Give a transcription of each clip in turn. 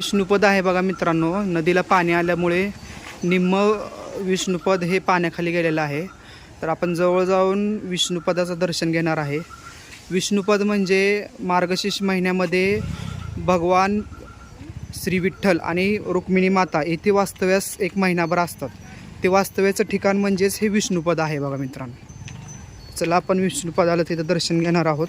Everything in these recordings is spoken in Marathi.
विष्णुपद आहे बघा मित्रांनो. नदीला पाणी आल्यामुळे निम्म विष्णुपद हे पाण्याखाली गेलेलं आहे. तर आपण जवळ जाऊन विष्णुपदाचं दर्शन घेणार आहे. विष्णुपद म्हणजे मार्गशीर्ष महिन्यामध्ये भगवान श्री विठ्ठल आणि रुक्मिणी माता येथे वास्तव्यास एक महिनाभर असतात. ते वास्तव्याचं ठिकाण म्हणजेच हे विष्णुपद आहे बघा मित्रांनो. चला आपण विष्णुपदाला तिथं दर्शन घेणार आहोत.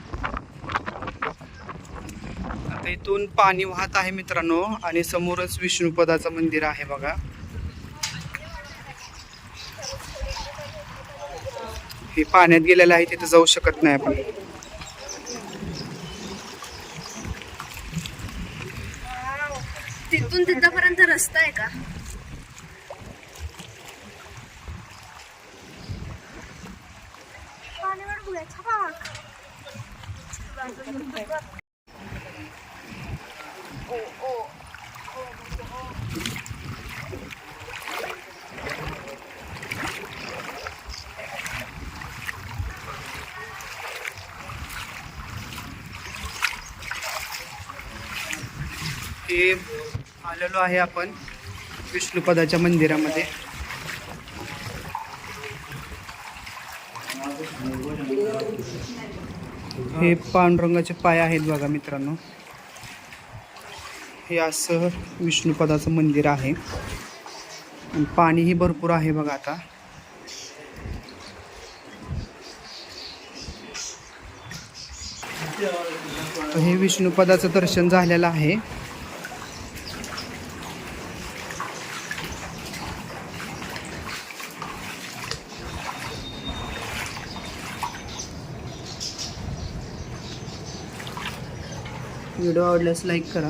इथून पाणी वाहत आहे मित्रांनो आणि समोरच विष्णुपदाचं मंदिर आहे बघा. हे पाण्यात गेलेलं आहे तिथे जाऊ शकत नाही आपण. तिथून तिथपर्यंत रस्ता आहे का? हे आलेलो आहे आपण विष्णुपदाच्या मंदिरामध्ये. हे पांडुरंगाचे पाय आहेत बघा मित्रांनो. हे असं विष्णुपदाचं मंदिर आहे. पाणीही भरपूर आहे बघा आता. हे विष्णुपदाचं दर्शन झालेलं आहे. व्हिडिओ आवडल्यास लाईक करा.